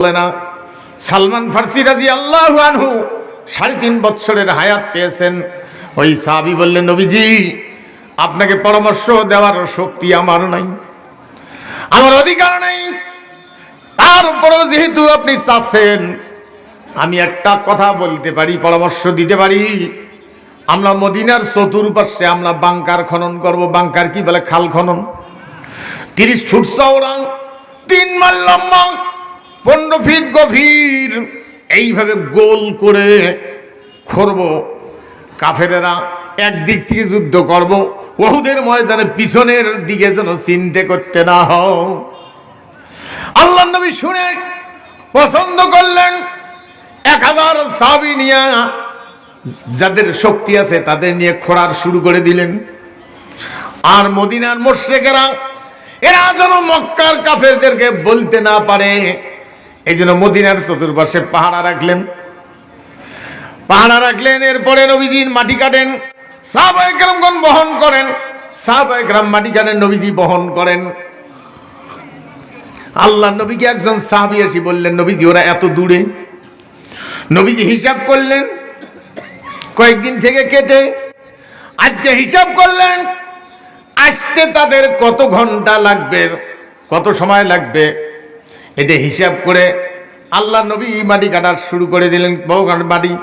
বলে না। সালমান ফার্সি রাজি আল্লাহ আনহু সাড়ে তিন বৎসরের হায়াত পেয়েছেন। ওই সাহাবি বললেন, নবীজি, আপনাকে পরামর্শ দেওয়ার শক্তি আমার নাই। আমার অধিকার নাই। তারপরেও যেহেতু আপনি চাচ্ছেন, আমি একটা কথা বলতে পারি, পরামর্শ দিতে পারি। আমরা মদিনার চতুর্পাশে আমরা বাংকার খনন করব। বাংকার কি বলে? খাল খনন। তিরিশ ফুট চওড়া, তিন মাইল লম্বা পনেরো ফিট গভীর। এইভাবে গোল করে করব কাফেরেরা একদিক থেকে যুদ্ধ করব। ওহুদের ময়দানে পিছনের দিকে যেন চিনতে করতে না হও আল্লাহ নবী শুনে পছন্দ করলেন এক হাজার সাবি নিয়ে। যাদের শক্তি আছে তাদের নিয়ে খোঁড়ার শুরু করে দিলেন। আর মদিনার মোর্শেকেরা এরা যেন মক্কার কাফেরদেরকে বলতে না পারে। এই জন্য মদিনার চতুর্পাশে পাহারা রাখলেন। পাহারা রাখলেন, এরপরে নবীজির মাটি কাটেন সাহবাইকরামগণ বহন করেন। সাহবাইকরাম মাটি কাটেন, নবীজি বহন করেন। আল্লাহ নবীকে একজন সাহাবি এসে বললেন, নবীজি, ওরা এত দূরে? নবীজি হিসাব করলেন, কয়েকদিন থেকে কেটে, আজকে হিসাব করলেন আসতে তাদের কত ঘণ্টা লাগবে? কত সময় লাগবে? এটা হিসাব করে আল্লাহ নবী মাটি কাটার শুরু করে দিলেন বহুঘাট মাটি।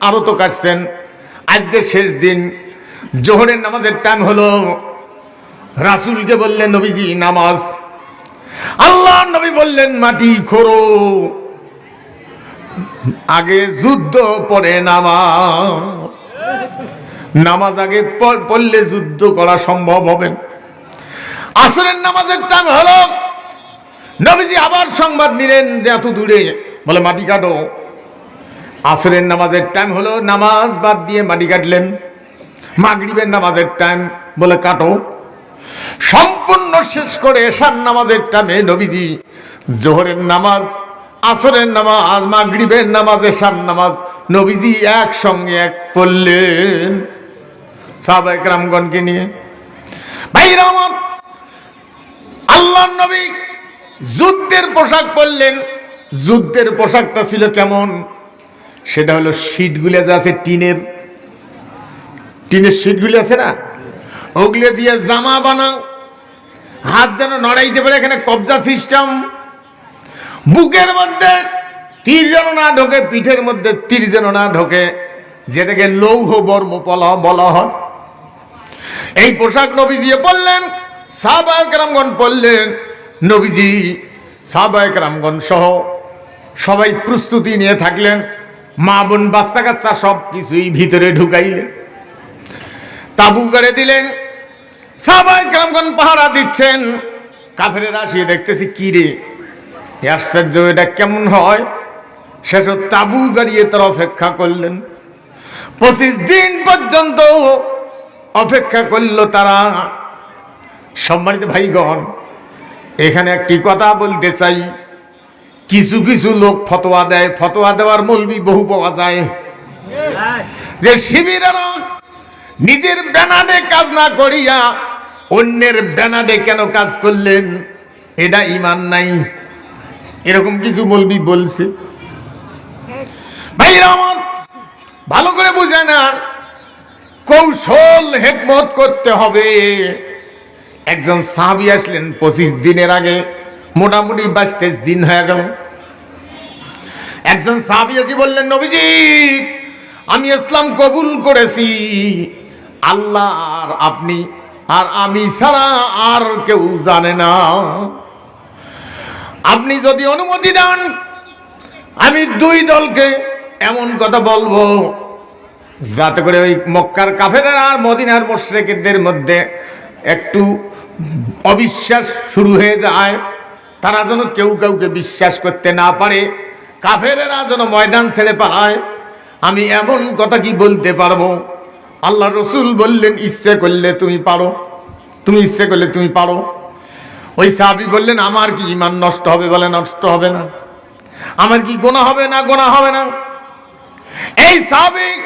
আরও তো কাটছেন। আজকে শেষ দিন। জোহরের নামাজের টাইম হলো। রাসুলকে বললেন, নবীজি, নামাজ। আল্লাহ নবী বললেন, মাটি খোরো। আগে যুদ্ধ, পরে নামাজ। নামাজ আগে পড়লে যুদ্ধ করা সম্ভব হবে। আসরের নামাজের টাইম হলো। নবীজি আবার সংবাদ নিলেন যে এত দূরে। বলে, মাটি কাটো। আসরের নামাজের টাইম হলো, নামাজ বাদ দিয়ে মাটি কাটলেন। মাগরিবের নামাজের টাইম বলে, কাটো। সম্পূর্ণ শেষ করে এশার নামাজের টাইমে নবীজি জোহরের নামাজ, আসরের নামাজ, মাগরিবের নামাজ, এশার নামাজ, নবীজি একসঙ্গে এক পড়লেন। সাহাবাহিক রামগণকে নিয়ে। ভাইরা আমার আল্লাহ নবী যুদ্ধের পোশাক পরলেন। যুদ্ধের পোশাকটা ছিল কেমন? সেটা হলো শীটগুলো যে আছে টিনের। টিনের শীটগুলি আছে না? ওগুলো দিয়ে জামা বানাও। হাত যেন নড়াইতে পারে এখানে কবজা সিস্টেম। বুকের মধ্যে তীর যেন না ঢোকে, পিঠের মধ্যে তীর যেন না ঢোকে, যেটাকে লৌহ বর্ম বলা হয়। এই পোশাক নবীজি পড়লেন সাহবায়ক রামগণ পড়লেন নবীজি সাহবায়ক রামগণ সহ সবাই প্রস্তুতি নিয়ে থাকলেন। মা বোন, বাচ্চা কাচ্চা সব কিছুই ভিতরে ঢুকাইলেন। তাবু করে দিলেন। সাহবায়ক রামগণ পাহারা দিচ্ছেন। কাফেরের আসিয়ে দেখতেছি, কি রে? আশ্চর্য, এটা কেমন হয়? শেষ তাবু গাড়িয়ে তারা অপেক্ষা করলেন। পঁচিশ দিন পর্যন্ত অপেক্ষা করল তারা। সম্মানিত ভাইগণ এখানে একটি কথা বলতে চাই। কিছু কিছু লোক ফতোয়া দেয়। ফতোয়া দেওয়ার মলবি বহু পাওয়া যায়। যে শিবিরেরা নিজের ব্যানারে কাজ না করিয়া অন্যের ব্যানারে কেন কাজ করলেন? এটা ইমান নাই। এরকম কিছু মলবি বলছে। ভাইরা আমার, ভালো করে বুঝে না কৌশল হেকমত করতে হবে। একজন সাহাবি আসলেন পঁচিশ দিনের আগে, মোটামুটি বাইশ তেইশ দিন হয়ে গেল। একজন সাহাবি এসে বললেন, নবীজি, আমি ইসলাম কবুল করেছি। আল্লাহ আর আপনি, আর আমি ছাড়া আর কেউ জানে না। আপনি যদি অনুমতি দেন, আমি দুই দলকে এমন কথা বলব, যাতে করে ওই মক্কার কাফেরা আর মদিনার মোশরেকদের মধ্যে একটু অবিশ্বাস শুরু হয়ে যায়। তারা যেন কেউ কাউকে বিশ্বাস করতে না পারে। কাফেরেরা যেন ময়দান ছেড়ে পালায়। আমি এমন কথা কি বলতে পারব? আল্লাহ রসুল বললেন, ইচ্ছে করলে তুমি পারো। তুমি ইচ্ছে করলে তুমি পারো। ওই সাহাবি বললেন, আমার কি ইমান নষ্ট হবে বলে নষ্ট হবে না? আমার কি গোনা হবে না গোনা হবে না? এই সাহাবিক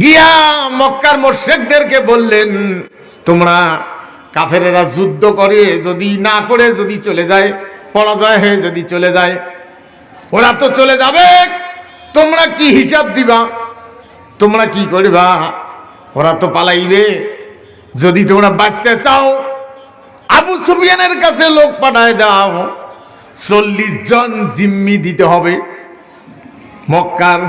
গিয়া মক্কার মোর্শেকদেরকে বললেন, তোমরা কাফেরেরা যুদ্ধ করে, যদি না করে, যদি চলে যায়, পরাজয় হয়ে যদি চলে যায়। ওরা তো চলে যাবে। তোমরা কি হিসাব দিবা? তোমরা কি করবা? ওরা তো পালাইবে। যদি তোমরা বাঁচতে চাও, আবু সুফিয়ানের কাছে লোক পাঠায় দাও। চল্লিশ জন জিম্মি দিতে হবে। মক্কার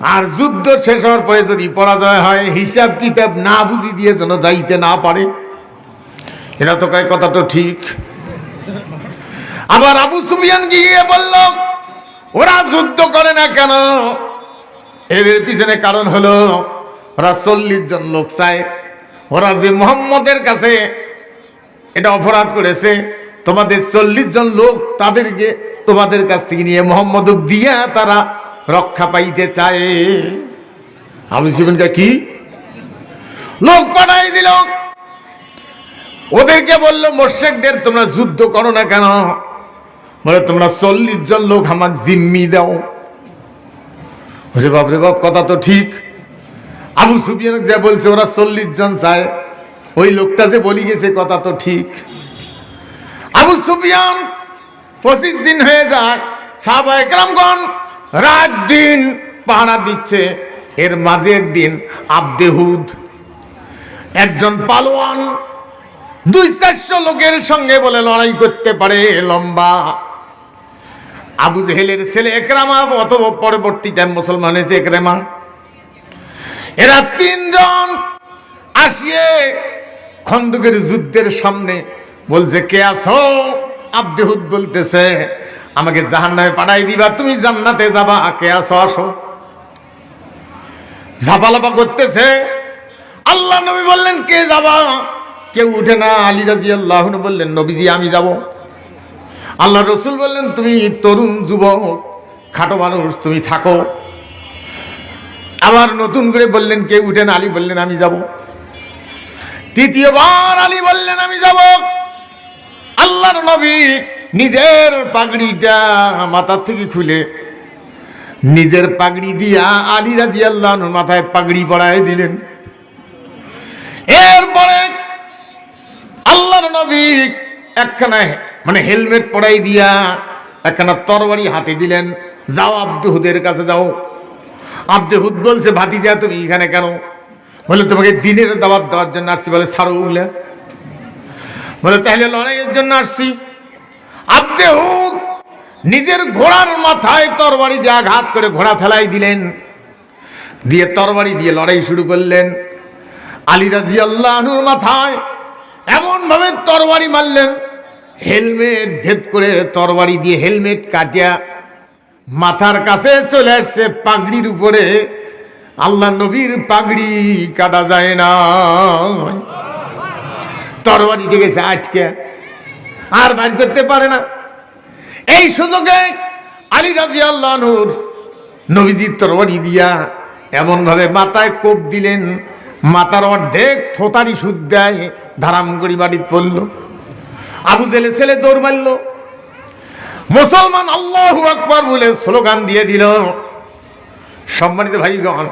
আর যুদ্ধ শেষ হওয়ার পরে যদি পরাজয় হয় হিসাব কিতাব না বুঝি দিয়ে যেন যাইতে না পারে। এরা তো কয় কথা তো ঠিক। আবার আবু সুফিয়ান গিয়ে বলল, ওরা যুদ্ধ করে না কেন? এদের পিছনে কারণ হলো, ওরা চল্লিশ জন লোক চায়। ওরা যে মোহাম্মদের কাছে এটা অপরাধ করেছে, তোমাদের চল্লিশ জন লোক তাদেরকে তোমাদের কাছ থেকে নিয়ে মোহাম্মদ দিয়া তারা রক্ষা পাইতে চায়। আবু সুফিয়ানকে কি? লোক পাঠাই দিল। ওদেরকে বলল, মোর্শেকদের তোমরা যুদ্ধ করো না কেন? বলে, তোমরা চল্লিশ জন লোক আমাকে জিম্মি দাও। বাপ রে বাপ, কথা তো ঠিক। আবু সুবিয়ান যা বলছে, ওরা চল্লিশ জন চায় ওই লোকটা যে বলি গেছে, কথা তো ঠিক। আবু সুফিয়ান পঁচিশ দিন হয়ে যায় সাহবা একরামগণ রাত দিন পাহারা দিচ্ছে। এর মাঝে একদিন আবদেহুদ একজন পালোয়ান দুই চারশো লোকের সঙ্গে বলে লড়াই করতে পারে লম্বা। আবু জেহেলের ছেলে একরামা অত পরবর্তী টাইম মুসলমান হয়েছে একরামা। এরা তিনজন আসিয়ে খন্দকের যুদ্ধের সামনে বলছে, কে আসো আব্দেহুদ বলতেছে, আমাকে জাহান্নামে পাঠাই দিবা, তুমি জান্নাতে যাবা। কে আসো আসো। ঝাপালাপা করতেছে। আল্লাহ নবী বললেন, কে যাবা? কেউ উঠে না আলী রাজি আল্লাহ বললেন, নবীজি, আমি যাব। আল্লাহ রসুল বললেন, তুমি তরুণ যুবক, খাটো মানুষ, তুমি থাকো। আবার নতুন করে বললেন, কেউ উঠেন আলী বললেন, আমি যাব। তৃতীয়বার আলী বললেন, আমি যাব। আল্লাহর নবী নিজের পাগড়িটা মাথার থেকে খুলে নিজের পাগড়ি দিয়া আলী রাজি আল্লাহ মাথায় পাগড়ি পড়ায় দিলেন। এরপরে আল্লাহর নবী একখানা মানে হেলমেট পরাই দিয়া একখানা তরবারি হাতে দিলেন, যাও আব্দুহুদের কাছে যাও। আব্দুহুদ বলছে, ভাতিজা, তুমি এখানে কেন? বলে, তোমাকে দিনের দাওয়াত দেওয়ার জন্য আসছি। বলে সারো উগলে বলে, তাহলে লড়াইয়ের জন্য আসছি। আব্দেহুদ নিজের ঘোড়ার মাথায় তরবারি দিয়ে আঘাত করে ঘোড়া ফেলাই দিলেন, দিয়ে তরবারি দিয়ে লড়াই শুরু করলেন। আলী রাজি আল্লাহনুর মাথায় এমন ভাবে তরবারি মারলেন, হেলমেট ভেদ করে তরবারি দিয়ে হেলমেট কাটিয়া মাথার কাছে চলে আসছে পাগড়ির উপরে। আল্লাহ নবীর পাগড়ি কাটা যায় না। তরবারি গেছে আটকে, আর বাইর করতে পারে না। এই সুযোগে আলী রাজি আল্লাহ নবীজির তরবারি দিয়া এমন ভাবে মাথায় কোপ দিলেন। মাথার অর্ধেক থোতারি সুদ দেয়, ধারাম করি বাড়িতে পড়ল। আবু জেলে ছেলে দৌড় মারল। মুসলমান আল্লাহ আকবর বলে স্লোগান দিয়ে দিল। সম্মানিত ভাইগণ,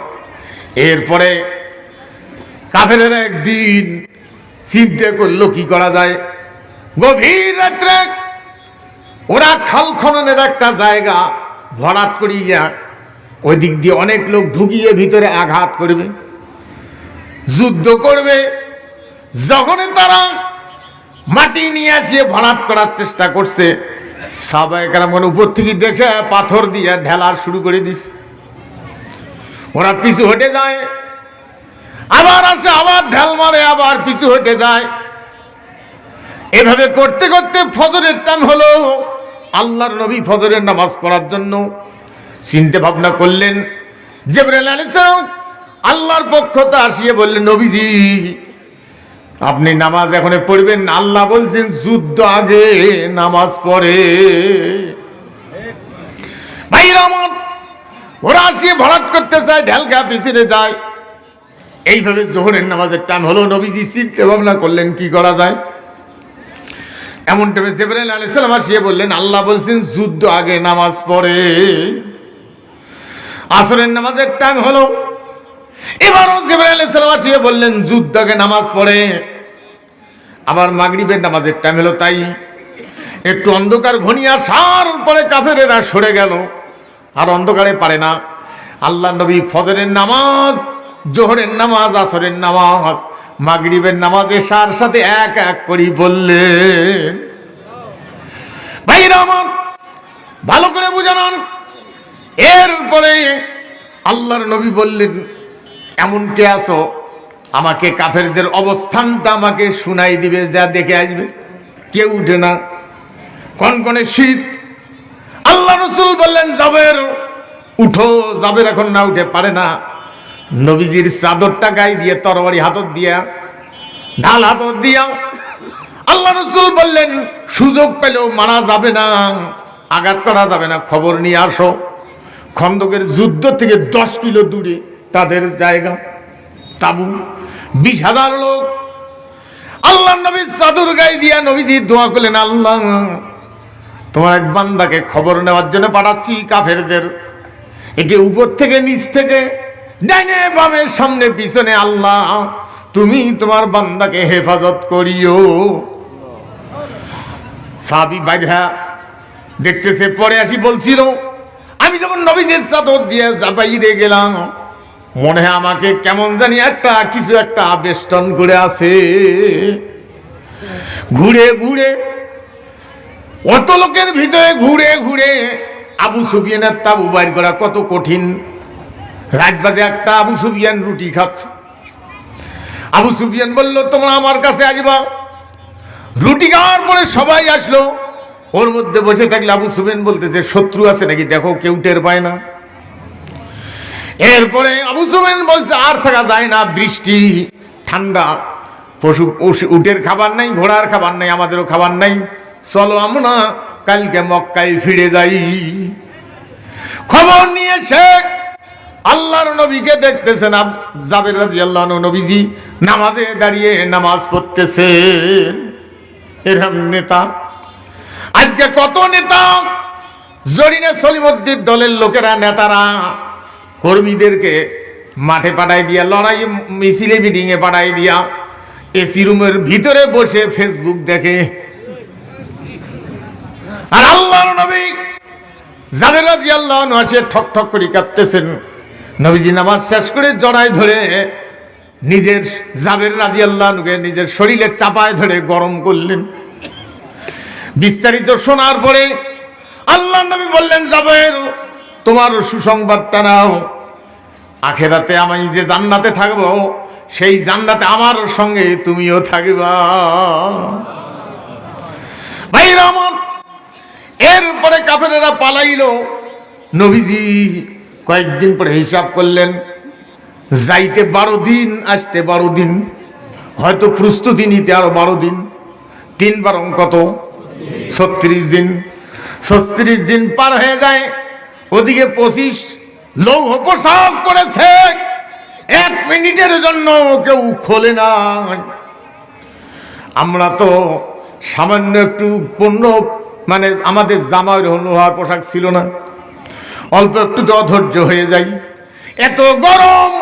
এরপরে কাফেরেরা একদিন চিন্তা করল, কি করা যায়? গভীর রাত্রে ওরা খাল খননের একটা জায়গা ভরাট করিয়া ওই দিক দিয়ে অনেক লোক ঢুকিয়ে ভিতরে আঘাত করবে। যুদ্ধ করবে। যখনই তারা মাটি নিয়ে আসিয়ে ভরাট করার চেষ্টা করছে সবাই কেমন উপর থেকে দেখে পাথর দিয়ে ঢেলার শুরু করে দিস। ওরা পিছু হটে যায়। আবার আসে, আবার ঢেল মারে, আবার পিছু হটে যায়। এভাবে করতে করতে ফজরের টান হলো। আল্লাহর নবী ফজরের নামাজ পড়ার জন্য চিন্তা ভাবনা করলেন। জেবরেল আলিসাম আল্লাহর পক্ষতে আসিয়ে বললেন নবীজি, আপনি নামাজ এখন পড়বেন আল্লাহ বলছেন, যুদ্ধ আগে নামাজ পড়ে। ভাইরা আমার ওরা আসিয়ে ভরাট করতে চায় ঢেলকা পিছনে যায়। এইভাবে জোহরের নামাজের টাইম হলো। নবীজি চিন্তা ভাবনা করলেন, কি করা যায়? এমন টাইমে জেবরাইল আলাইসালাম আসিয়ে বললেন, আল্লাহ বলছেন, যুদ্ধ আগে নামাজ পড়ে। আসরের নামাজের টাইম হলো। এবারও জেবরাইল আলাইসালাম আসিয়ে বললেন, যুদ্ধ আগে নামাজ পড়ে। আবার মাগরিবের নামাজের টাইম হলো তাই। একটু অন্ধকার ঘনিয়া সার পরে কাফেরেরা সরে গেল। আর অন্ধকারে পারে না। আল্লাহ নবী ফজরের নামাজ, জোহরের নামাজ, আসরের নামাজ, মাগরিবের নামাজ এশার সাথে এক এক করি বললেন ভালো করে বুঝানোন এরপরে আল্লাহর নবী বললেন এমন কে আসো আমাকে কাফেরদের অবস্থানটা আমাকে শুনাই দিবে, যা দেখে আসবে। কেউ উঠে না। কনকনে শীত, আল্লাহ রসুল বললেন যাবের উঠো যাবের এখন না উঠে পারে না। নবীজির চাদরটা গায়ে দিয়ে, তরবারি হাতত দিয়া, ঢাল হাতত দিয়া, আল্লাহ রসুল বললেন, সুযোগ পেলেও মারা যাবে না, আঘাত করা যাবে না। খবর নিয়ে আসো। খন্দকের যুদ্ধ থেকে দশ কিলো দূরে তাদের জায়গা, তাবু, বিশ হাজার লোক। আল্লাহ নবী চাদর গায়ে দিয়া নবীজি দোয়া করলেন, আল্লাহ, তোমার এক বান্দাকে খবর নেওয়ার জন্য পাঠাচ্ছি কাফেরদের। একে উপর থেকে, নিচ থেকে, ডাইনে বামে, সামনে পিছনে, আল্লাহ, তুমি তোমার বান্দাকে হেফাজত করিও। সাবি বাইরা দেখতেছে, পরে আসি বলছিল, আমি যখন নবীজের চাদর দিয়ে চাপাইরে গেলাম মনে হয় আমাকে কেমন জানি একটা কিছু একটা আবেষ্টন করে আছে। ঘুরে ঘুরে অত লোকের ভিতরে ঘুরে ঘুরে আবু সুফিয়ানের তাবু বাইর করা কত কঠিন। রাত বাজে একটা আবু সুফিয়ান রুটি খাচ্ছে। আবু সুবিয়ান বলল, তোমরা আমার কাছে আসবা। রুটি খাওয়ার পরে সবাই আসলো। ওর মধ্যে বসে থাকলে আবু সুফিয়ান বলতেছে, শত্রু আছে নাকি? দেখো, কেউ টের পায় না। এরপরে আবু সুফিয়ান বলছে, আর থাকা যায় না, বৃষ্টি, ঠান্ডা, পশু উটের খাবার নাই, ঘোড়ার খাবার নাই, আমাদেরও খাবার নাই। চলো আমরা কালকে মক্কায় ফিরে যাই। খবর নিয়ে শেখ আল্লাহর নবীকে দেখতেছেন জাবের রাজি আল্লাহ নবীজি নামাজে দাঁড়িয়ে নামাজ পড়তেছেন। এরম নেতা। আজকে কত নেতা? জরিনা সলিমদ্দির দলের লোকেরা, নেতারা। কর্মীদেরকে মাঠে পাঠাই দিয়া, লড়াই মিছিলে মিটিংয়ে পাঠাই দিয়া এসি রুমের ভিতরে বসে ফেসবুক দেখে। আর আল্লাহ নবী জাবের আল্লাহ আছে ঠক ঠক করে কাঁদতেছেন। নবীজি নামাজ শেষ করে জড়াই ধরে নিজের জাবের রাজি আল্লাহকে নিজের শরীরে চাপায় ধরে গরম করলেন। বিস্তারিত শোনার পরে আল্লাহ নবী বললেন, জাবের তোমার সুসংবাদটা নাও। আখেরাতে আমি যে জান্নাতে থাকব, সেই জান্নাতে আমার সঙ্গে তুমিও থাকবা। ভাইরা আমার, এরপরে কাফেরেরা পালাইল। নবীজি কয়েকদিন পরে হিসাব করলেন, যাইতে বারো দিন, আসতে বারো দিন, হয়তো প্রস্তুতি নিতে আরও বারো দিন, তিন বারং কত? ছত্রিশ দিন। ছত্রিশ দিন পার হয়ে যায় ওদিকে পঁচিশ লৌহ পোশাক করেছে। এক মিনিটের জন্য কেউ খোলে না। আমরা তো সামান্য একটু পণ্য মানে আমাদের জামা লোহার পোশাক ছিল না। অল্প একটু তো অধৈর্য হয়ে যাই। এত গরম!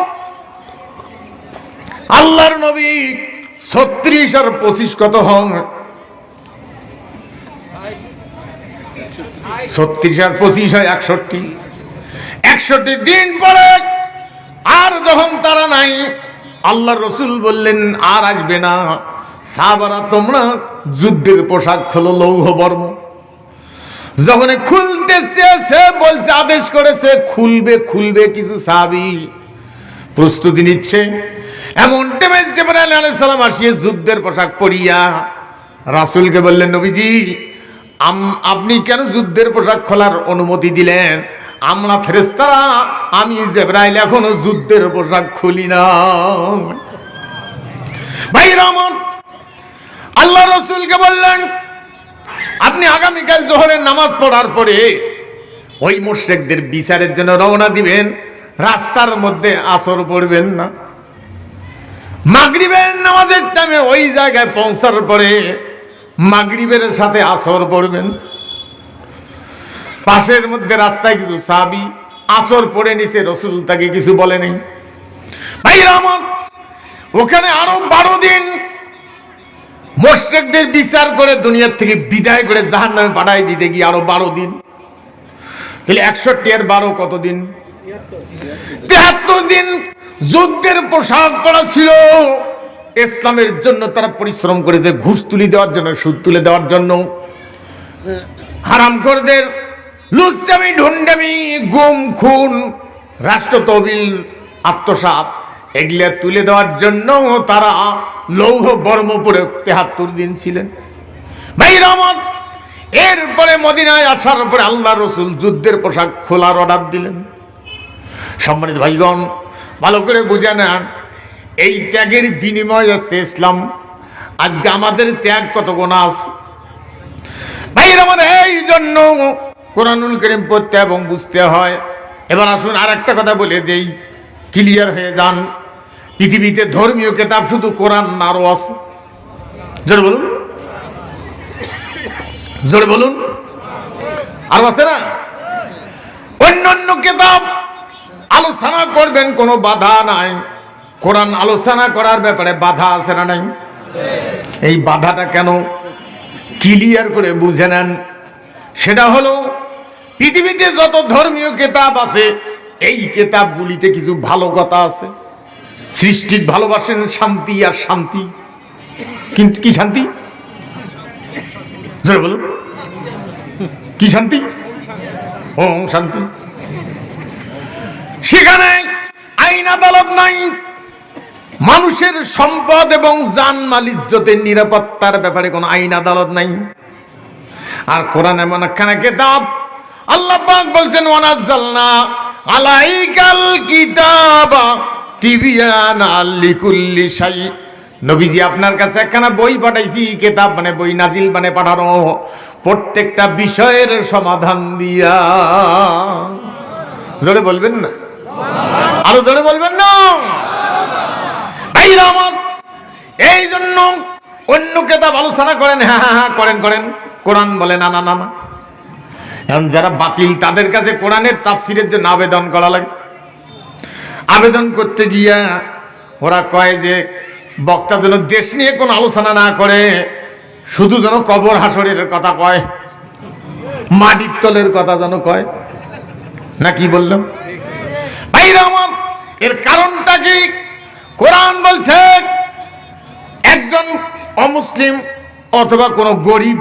আল্লাহর নবী ছত্রিশ আর পঁচিশ কত হন? ছত্রিশ আর পঁচিশ হয় একষট্টি। একষট্টি দিন পরে আর যখন তারা নাই আল্লাহ রসুল বললেন, আর আসবে না। সাবারা, তোমরা যুদ্ধের পোশাক খোলো, লৌহ বর্ম। যখন খুলতে চেয়েছে বলছে, আদেশ করেছে, খুলবে খুলবে কিছু সাবি। প্রস্তুতি নিচ্ছে। এমন টেমে জিবরাইল আলাইহিস সালাম আসিয়ে যুদ্ধের পোশাক পরিয়া রাসূলকে বললেন, নবীজি আপনি কেন যুদ্ধের পোশাক খোলার অনুমতি দিলেন? আমরা ফেরেস্তারা আমি জেবরাইল এখনও যুদ্ধের পোশাক খুলি না। ভাই রামন আল্লাহ রসুলকে বললেন, আপনি আগামীকাল জোহরের নামাজ পড়ার পরে ওই মুশ্রেকদের বিচারের জন্য রওনা দিবেন, রাস্তার মধ্যে আসর পড়বেন না। মাগরিবের নামাজের টাইমে ওই জায়গায় পৌঁছার পরে মাগরিবের সাথে আসর পড়বেন। পাশের মধ্যে রাস্তায় কিছু সাবি আসর পড়ে নিছে, রসুল তাকে কিছু বলে নেই। ভাই আমার, ওখানে আরও বারো দিন মোশেকদের বিচার করে দুনিয়ার থেকে বিদায় করে জাহান নামে পাঠাই দিতে গিয়ে আরও বারো দিন। তাহলে একষট্টি আর বারো কতদিন তেহাত্তর দিন যুদ্ধের পোশাক পরা ছিল। ইসলামের জন্য তারা পরিশ্রম করেছে ঘুষ তুলি দেওয়ার জন্য, সুদ তুলে দেওয়ার জন্য। হারাম করদের লুচ্চামি ঢুন্ডামি, গুম, খুন, রাষ্ট্র তহবিল আত্মসাপ এগুলা তুলে দেওয়ার জন্য তারা লৌহ বর্ম পরে তেহাত্তর দিন ছিলেন। ভাই রহমত এরপরে মদিনায় আসার পরে আল্লাহ রসুল যুদ্ধের পোশাক খোলার অর্ডার দিলেন। সম্মানিত ভাইগণ, ভালো করে বুঝে নেন এই ত্যাগের বিনিময় আছে ইসলাম। আজকে আমাদের ত্যাগ কত গোনা আছে? ভাইয়ের আমার এই জন্য কোরআনুল করিম পড়তে এবং বুঝতে হয়। এবার আসুন আর একটা কথা বলে দেই, ক্লিয়ার হয়ে যান। পৃথিবীতে ধর্মীয় কেতাব শুধু কোরআন আরও আছে। জোরে বলুন। জোরে বলুন। আরও আছে না? অন্যান্য কেতাব আলোচনা করবেন, কোনো বাধা নাই। কোরআন আলোচনা করার ব্যাপারে বাধা আছে না নাই? এই বাধাটা কেন ক্লিয়ার করে বুঝে নেন। সেটা হলো, পৃথিবীতে যত ধর্মীয় কেতাব আছে, এই কেতাবগুলিতে কিছু ভালো কথা আছে। সৃষ্টি ভালোবাসেন শান্তি আর শান্তি। কিন্তু কি শান্তি? বলুন। কি শান্তি? ও শান্তি। সেখানে আইন আদালত নাই। মানুষের সম্পদ এবং জান মাল ইজ্জতের নিরাপত্তার ব্যাপারে কোনো আইন আদালত নাই। আর কোরআন এমন একখানা কেতাব, আল্লাহ বলছেন, ওয়ানাজ্জালনা আলাইকাল কিতাবা তিবিয়ানা লিকুল্লি শাই নবীজি আপনার কাছে একখানা বই পাঠাইছি কেতাব মানে বই নাজিল মানে পাঠানো। প্রত্যেকটা বিষয়ের সমাধান দিয়া। জোরে বলবেন না? আরও জোরে বলবেন না? ভাইরা আমার এই জন্য অন্য কেতাব আলোচনা করেন হ্যাঁ হ্যাঁ হ্যাঁ করেন করেন। কোরআন বলে, না না না না। এখন যারা বাতিল, তাদের কাছে কোরআনের তাফসিরের জন্য আবেদন করা লাগে। আবেদন করতে গিয়া ওরা কয় যে, বক্তা যেন দেশ নিয়ে কোনো আলোচনা না করে, শুধু যেন কবর হাসরের কথা কয়, মাটির তলের কথা যেন কয়। না কি বললাম? এর কারণটা কি? কোরআন বলছে, একজন অমুসলিম অথবা কোনো গরিব,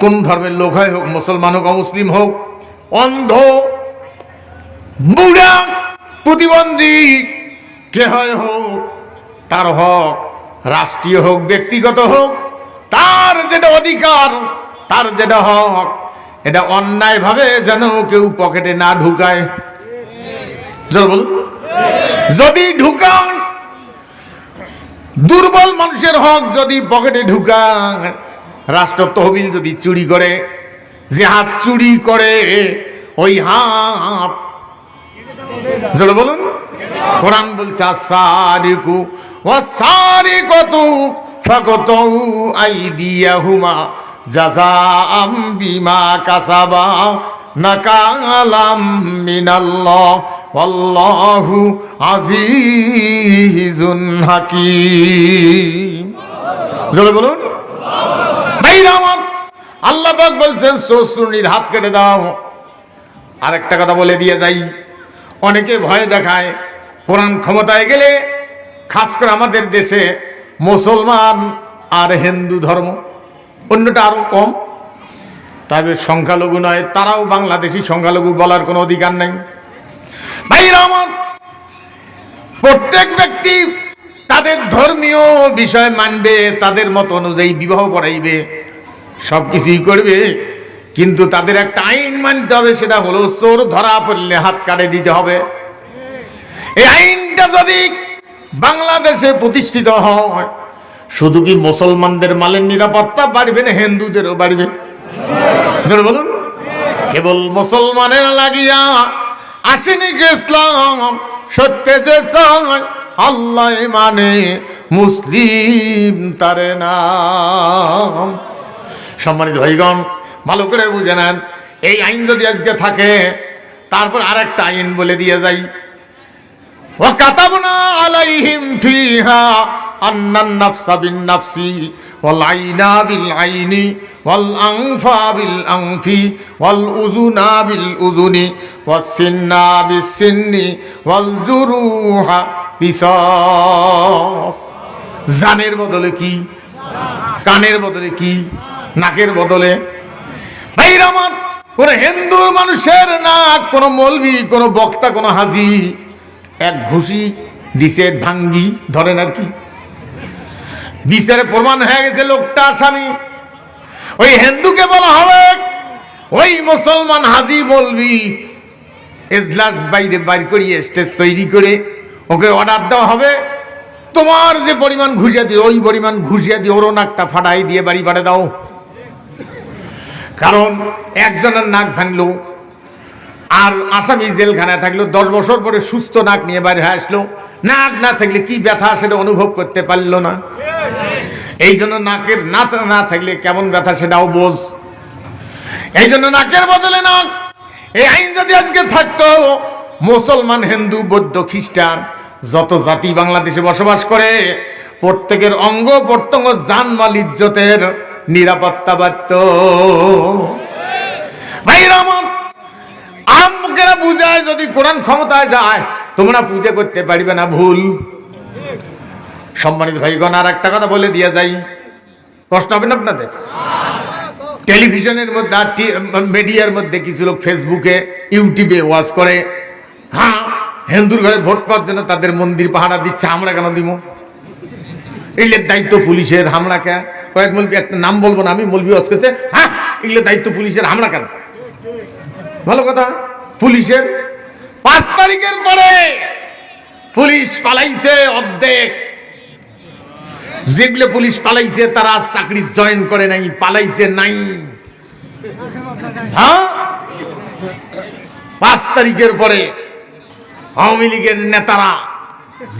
কোন ধর্মের লোক হয় হোক, মুসলমান হোক, অমুসলিম হোক, অন্ধ, বুড়া, প্রতিবন্ধী, কে হয় হোক, তার হক, রাষ্ট্রীয় হোক, ব্যক্তিগত হোক, তার যেটা অধিকার, তার যেটা হক, এটা অন্যায়ভাবে যেন কেউ পকেটে না ঢুকায়। জোর বলুন। যদি ঢুকান, দুর্বল মানুষের হক যদি পকেটে ঢুকান, রাষ্ট্র তহবিল যদি চুরি করে যে হাত চুরি করে, ওই হাত। বলুন। কোরআন বলছে আসারিকু ওয়াসারিকাতু বিমা কাসাবা নাকালাম মিনাল্লাহ। ওয়াল্লাহু আজিজুন হাকীম। জোরে বলুন। আল্লাহ পাক বলছেন শ্বশুরনির হাত কেটে দাও। আরেকটা কথা বলে দিয়ে যাই। অনেকে ভয় দেখায়, কোরআন ক্ষমতায় গেলে খাস করে আমাদের দেশে মুসলমান আর হিন্দু ধর্ম, অন্যটা আরও কম। তবে সংখ্যালঘু নয়, তারাও বাংলাদেশি সংখ্যালঘু বলার কোনো অধিকার নেই। প্রত্যেক ব্যক্তি তাদের ধর্মীয় বিষয় মানবে, তাদের মত অনুযায়ী বিবাহ করাইবে সব কিছুই করবে, কিন্তু তাদের একটা আইন মানতে হবে, সেটা হলো চোর ধরা পড়লে হাত কাটে দিতে হবে। এই আইনটা যদি বাংলাদেশে প্রতিষ্ঠিত হয়, শুধু কি মুসলমানদের মালের নিরাপত্তা বাড়বে না হিন্দুদেরও বাড়বে? বলুন। কেবল মুসলমানের লাগিয়া আসেনি গেছিলাম সত্যে যে চায়, আল্লাহ মানে মুসলিম তারে নাম। সম্মানিত ভাইগণ, ভালো করে বুঝে নেন, এই আইন যদি আজকে থাকে, তারপর আর একটা আইন বলে দিয়ে যাই। ও কাতাবনা আলাইহিম ফিহা আন্নান নাফসা আইনা বিল ওয়াল আনফা বিল বিসাস। জানের বদলে কি? কানের বদলে কি? নাকের বদলে? কোন হিন্দুর মানুষের নাক, কোন মলবি, কোন বক্তা, কোন হাজি, এক ঘুষি দিছে ভাঙ্গি, ধরেন আর কি। বিচারে প্রমাণ হয়ে গেছে লোকটা আসামি ওই হিন্দুকে বলা হবে, ওই মুসলমান হাজি মলবি এজলাস বাইরে বাইর করিয়ে স্টেজ তৈরি করে ওকে অর্ডার দেওয়া হবে। তোমার যে পরিমাণ ঘুষিয়া দিয়ে ওই পরিমাণ ঘুষিয়া দিয়ে ওরও নাকটা ফাটাই দিয়ে বাড়ি বাড়ে দাও। কারণ একজনের নাক ভাঙলো, আর আসামি জেলখানায় থাকল, দশ বছর পরে সুস্থ নাক নিয়ে বাইরে আসলো। নাক না থাকলে কি ব্যথা সেটা অনুভব করতে পারল না। এই জন্য নাকের না না থাকলে কেমন ব্যথা সেটাও বোঝ। এই জন্য নাকের বদলে নাক। এই আইন যদি আজকে থাকতো, মুসলমান, হিন্দু, বৌদ্ধ, খ্রিস্টান, যত জাতি বাংলাদেশে বসবাস করে, প্রত্যেকের অঙ্গ প্রত্যঙ্গ, জানমাল, ইজ্জতের নিরাপত্তা বাত্য ভাইরা আমার আমকেরা বুঝায় যদি কোরআন ক্ষমতায় যায়, তোমরা পূজা করতে পারবে না, ভুল। সম্মানিত ভাইগণ আর একটা কথা বলে দিয়ে যাই। কষ্ট হবে না আপনাদের? টেলিভিশনের মধ্যে আর মিডিয়ার মধ্যে কিছু লোক ফেসবুকে, ইউটিউবে ওয়াজ করে। হ্যাঁ হিন্দুর ঘরে ভোট পাওয়ার জন্য তাদের মন্দির পাহারা দিচ্ছে, আমরা কেন দিব? এগুলোর দায়িত্ব পুলিশের হামলা কে? কয়েক মলবি একটা নাম বলব না আমি, মলবি ওয়াজ করছে। হ্যাঁ এগুলোর দায়িত্ব পুলিশের হামলা কেন? ভালো কথা, পুলিশের পাঁচ তারিখের পরে পুলিশ পালাইছে অর্ধেক। যেগুলো পুলিশ পালাইছে, তারা চাকরি জয়েন করে নাই, পালাইছে নাই। হ্যাঁ? পাঁচ তারিখের পরে আওয়ামী লীগের নেতারা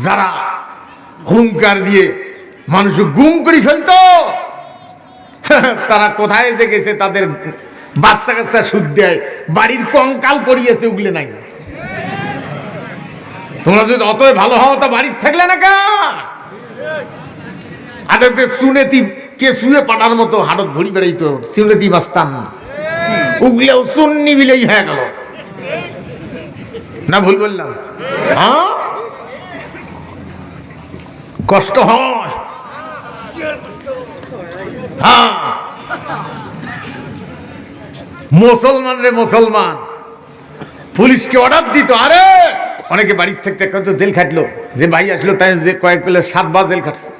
যারা হুঙ্কার দিয়ে মানুষ গুম করে ফেলতো, তারা কোথায় যে গেছে, তাদের বাচ্চা কাচ্চা সুদ দেয়, বাড়ির কঙ্কাল করিয়েছে উগলে নাই। তোমরা যদি অতই ভালো হও, তা বাড়ির থাকলে না কা? আদাতে সুনেতি, কে শুয়ে পাটার মতো হাটত ঘুরি বেড়াইতো সুনেতি বাস্তান। উগলেও সুন্নি বিলেই হয়ে গেল। না ভুল বললাম? হ্যাঁ? কষ্ট হয়। হ্যাঁ। মুসলমান রে মুসলমান। পুলিশকে অর্ডার দিত, আরে! অনেকে বাড়ির থেকে জেল খাটলো। যে ভাই আসলো, তাই যে কয়েক পেলে সাতবার জেল খাটছে।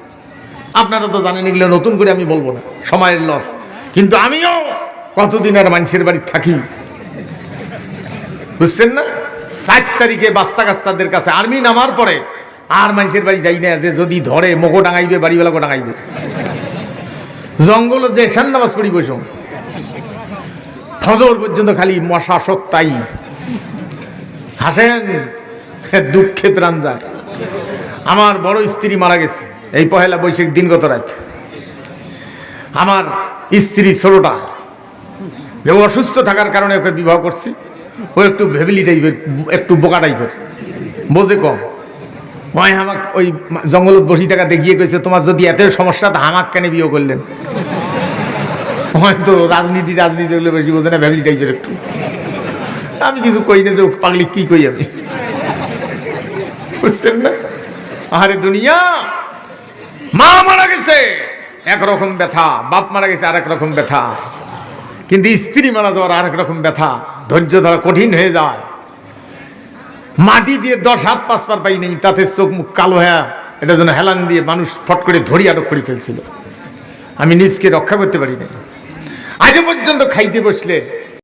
আপনারা তো জানেন এগুলো নতুন করে আমি বলব না, সময়ের লস কিন্তু আমিও কতদিন আর মানুষের বাড়ি থাকি? বুঝছেন না? সাত তারিখে বাচ্চা কাচ্চাদের কাছে আর্মি নামার পরে আর মানুষের বাড়ি যাই না, যে যদি ধরে মোকো ডাঙাইবে বাড়িওয়ালাকে ডাঙাইবে। জঙ্গল যে এসান নামাজ পড়ি বসো। ফজর পর্যন্ত খালি মশা সত্তাই। হাসেন দুঃখে প্রাণ যায়। আমার বড় স্ত্রী মারা গেছে। এই পহেলা বৈশাখ দিনগত রাত। আমার স্ত্রী ছোটটা অসুস্থ থাকার কারণে ওকে বিবাহ করছি। ও একটু ভেবিলি টাইপের, একটু বোকা টাইপের। বোঝে কম। ওই আমাক, ওই জঙ্গলত বসি থাকা দেখিয়ে কইছে, তোমার যদি এত সমস্যা, তো আমাক কেন বিয়ে করলেন? হয়তো রাজনীতি রাজনীতি হলে বেশি বোঝে না ভ্যামিলি টাইপের একটু। আমি কিছু কই না যে পাগলি কি কই আমি? বুঝছেন না? আরে দুনিয়া! মা মারা গেছে। একরকম ব্যথা, বাপ মারা গেছে আরেক রকম ব্যথা। কিন্তু স্ত্রী মারা যাওয়ার আরেক রকম ব্যথা, ধৈর্য ধরা কঠিন হয়ে যায়। মাটি দিয়ে দশ হাত পাঁচ পার পাই নেই, তাতে চোখ মুখ কালো হ্যাঁ এটা যেন হেলান দিয়ে মানুষ ফট করে ধরি আটক করে ফেলছিল। আমি নিজকে রক্ষা করতে পারি না আজ পর্যন্ত খাইতে বসলে